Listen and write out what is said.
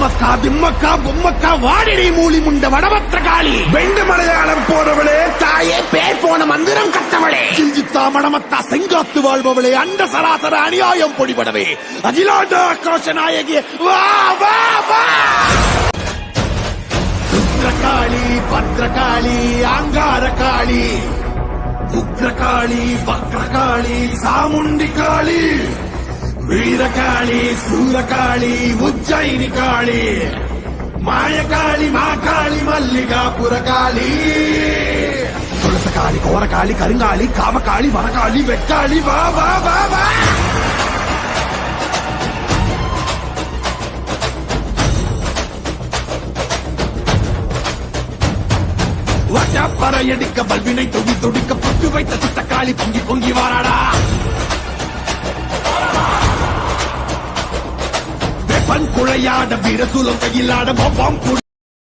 அம்மக்கா திம்மக்கா பொம்மக்கா வாடிடி மூலி முண்ட வடபத்திர காளி வெண்டு மலையாளம் போனவளே தாயே பேர் போன மந்திரம் கட்டவளே. கிஞ்சித்தா மடமத்தா செங்காத்து வாழ்பவளே அண்ட சராசர அநியாயம் பொடிபடவே. அகிலாண்ட ஆக்ரோஷ நாயகி வா வா வா! ருத்ரகாளி பத்ரகாளி ஆங்கார காளி உக்ரகாளி வக்ரகாளி சாமுண்டி காளி வீரகாளி சூரகாளி உஜ்ஜயினி காளி மாயகாளி மாகாளி மல்லிகா புறகாளி. துளசகாளி கோரகாளி கருங்காளி காமகாளி வரகாளி வெக்காளி வா வா வா வா. வட்டப்பறையடிக்க பல்வினை தொகி தொடுக்க பட்டு வைத்த சுத்த காளி பொங்கி பொங்கி வாராட வெப்பன் குழையாட வீரசூலம் கையிலாட பாம் கூட